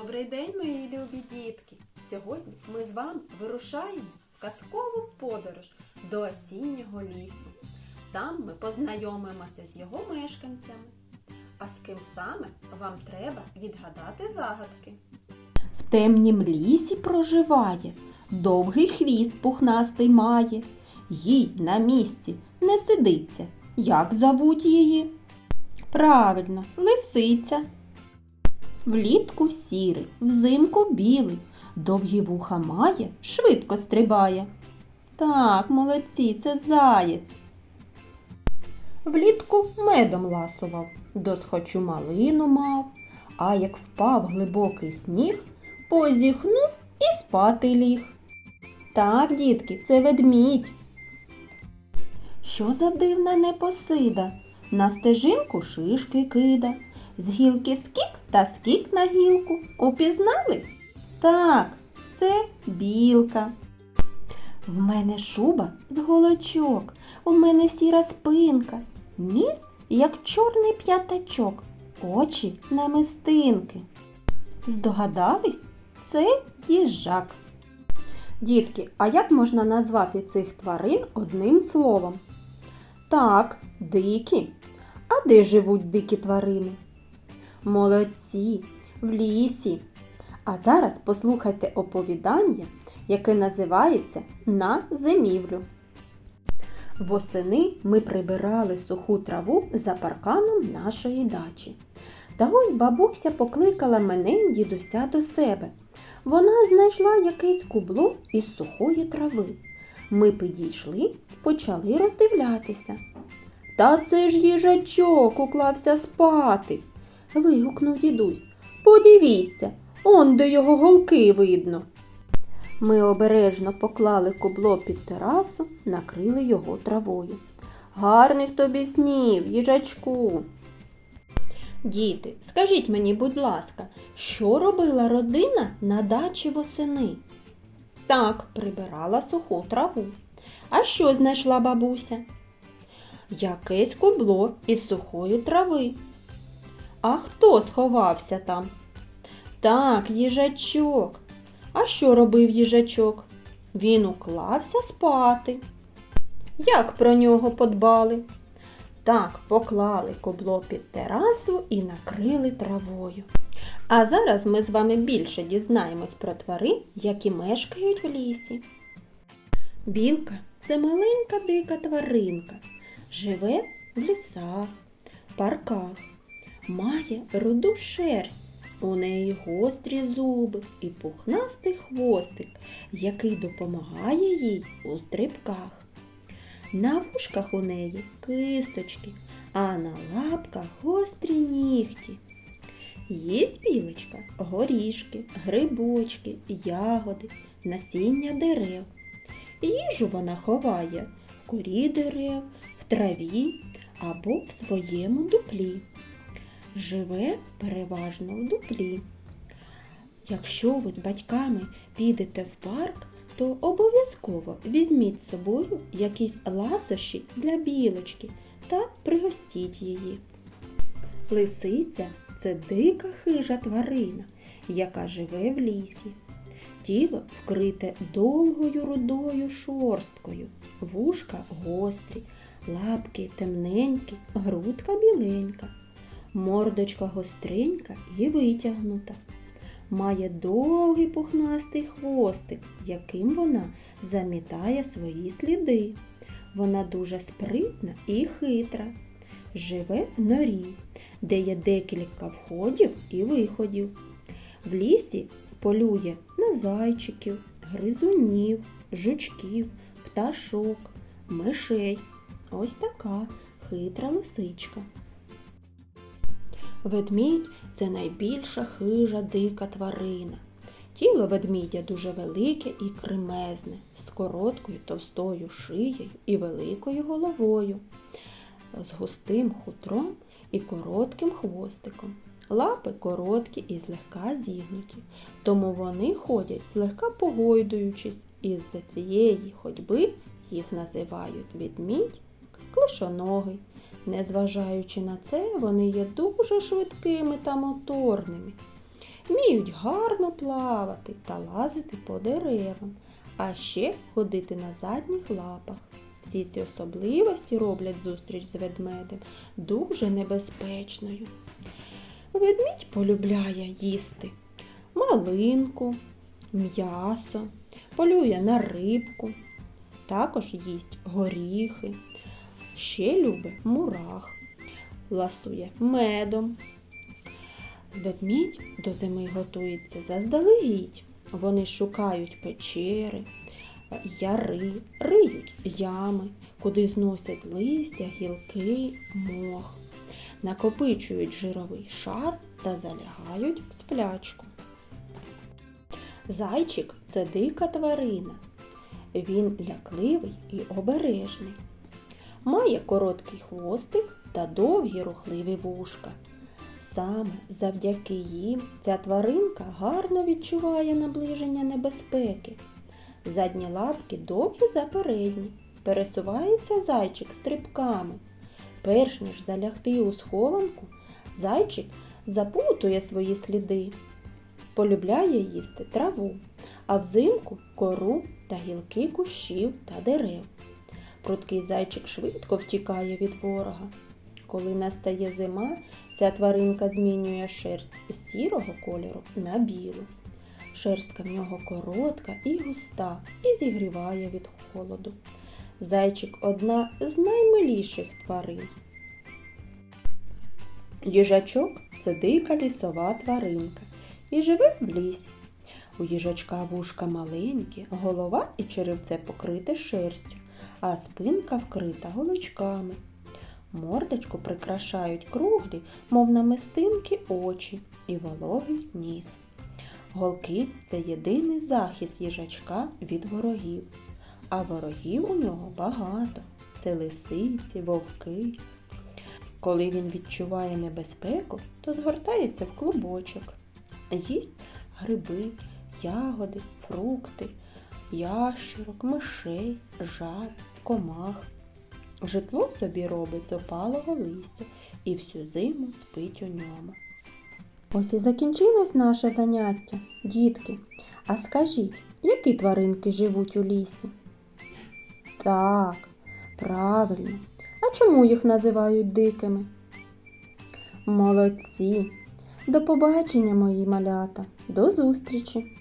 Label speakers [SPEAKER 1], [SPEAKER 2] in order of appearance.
[SPEAKER 1] Добрий день, мої любі дітки! Сьогодні ми з вами вирушаємо в казкову подорож до осіннього лісу. Там ми познайомимося з його мешканцями. А з ким саме вам треба відгадати загадки.
[SPEAKER 2] В темнім лісі проживає, довгий хвіст пухнастий має. Їй на місці не сидиться. Як зовуть її? Правильно, лисиця. Влітку сірий, взимку білий, довгі вуха має, швидко стрибає. Так, молодці, це заєць. Влітку медом ласував, досхочу малину мав, а як впав глибокий сніг, позіхнув і спати ліг. Так, дітки, це ведмідь. Що за дивна непосида? На стежинку шишки кида, з гілки скік та скік на гілку. Упізнали? Так, це білка. В мене шуба з голочок, у мене сіра спинка, ніс, як чорний п'ятачок, очі намистинки. Здогадались? Це їжак. Дітки, а як можна назвати цих тварин одним словом? Так, дикі. А де живуть дикі тварини? Молодці, в лісі. А зараз послухайте оповідання, яке називається На зимівлю. Восени ми прибирали суху траву за парканом нашої дачі. Та ось бабуся покликала мене й дідуся до себе. Вона знайшла якесь кубло із сухої трави. Ми підійшли, почали роздивлятися. Та це ж їжачок уклався спати. Вигукнув дідусь. Подивіться, он де його голки видно. Ми обережно поклали кубло під терасу, накрили його травою. Гарних тобі снів, їжачку. Діти, скажіть мені, будь ласка, що робила родина на дачі восени? Так, прибирала суху траву. А що знайшла бабуся? Якесь кубло із сухої трави. А хто сховався там? Так, їжачок. А що робив їжачок? Він уклався спати. Як про нього подбали? Так, поклали кубло під терасу і накрили травою. А зараз ми з вами більше дізнаємось про тварин, які мешкають в лісі. Білка це маленька дика тваринка. Живе в лісах, парках, має руду шерсть. У неї гострі зуби і пухнастий хвостик, який допомагає їй у стрибках. На вушках у неї кисточки, а на лапках гострі нігті. Їсть білочка горішки, грибочки, ягоди, насіння дерев. Їжу вона ховає в корі дерев, в траві або в своєму дуплі. Живе переважно в дуплі. Якщо ви з батьками підете в парк, то обов'язково візьміть з собою якісь ласощі для білочки та пригостіть її. Лисиця це дика хижа тварина, яка живе в лісі. Тіло вкрите довгою рудою шорсткою, вушка гострі, лапки темненькі, грудка біленька, мордочка гостренька і витягнута. Має довгий пухнастий хвостик, яким вона замітає свої сліди. Вона дуже спритна і хитра. Живе в норі, де є декілька входів і виходів. В лісі полює на зайчиків, гризунів, жучків, пташок, мишей. Ось така хитра лисичка. Ведмідь це найбільша хижа дика тварина. Тіло ведмідя дуже велике і кремезне, з короткою товстою шиєю і великою головою, з густим хутром і коротким хвостиком. Лапи короткі і злегка зігнуті, тому вони ходять злегка погойдуючись, і з-за цієї ходьби їх називають відмідь, клишоногий. Незважаючи на це, вони є дуже швидкими та моторними. вміють гарно плавати та лазити по деревам, а ще ходити на задніх лапах. Всі ці особливості роблять зустріч з ведмедем дуже небезпечною. Ведмідь полюбляє їсти малинку, м'ясо, полює на рибку, також їсть горіхи, ще любить мурах, ласує медом. Ведмідь до зими готується заздалегідь. Вони шукають печери, яри, риють ями, куди зносять листя, гілки, мох, накопичують жировий шар та залягають в сплячку. Зайчик це дика тварина. Він лякливий і обережний. Має короткий хвостик та довгі рухливі вушка. Саме завдяки їм ця тваринка гарно відчуває наближення небезпеки. Задні лапки довгі за передні. Пересувається зайчик стрибками. Перш ніж залягти у схованку, зайчик запутує свої сліди. Полюбляє їсти траву, а взимку кору та гілки кущів та дерев. Прудкий зайчик швидко втікає від ворога. Коли настає зима, ця тваринка змінює шерсть з сірого кольору на білу. Шерстка в нього коротка і густа і зігріває від холоду. Зайчик одна з наймиліших тварин. Їжачок це дика лісова тваринка і живе в лісі. У їжачка вушка маленькі, голова і черевце покрите шерстю, а спинка вкрита голочками. Мордочку прикрашають круглі, мов намистинки очі і вологий ніс. Голки це єдиний захист їжачка від ворогів, а ворогів у нього багато. Це лисиці, вовки. Коли він відчуває небезпеку, то згортається в клубочок, їсть гриби, ягоди, фрукти, ящерок, мишей, жаб, комах. Житло собі робить з опалого листя і всю зиму спить у ньому. Ось і закінчилось наше заняття, дітки. А скажіть, які тваринки живуть у лісі? Так, правильно. А чому їх називають дикими? Молодці! До побачення, мої малята! До зустрічі!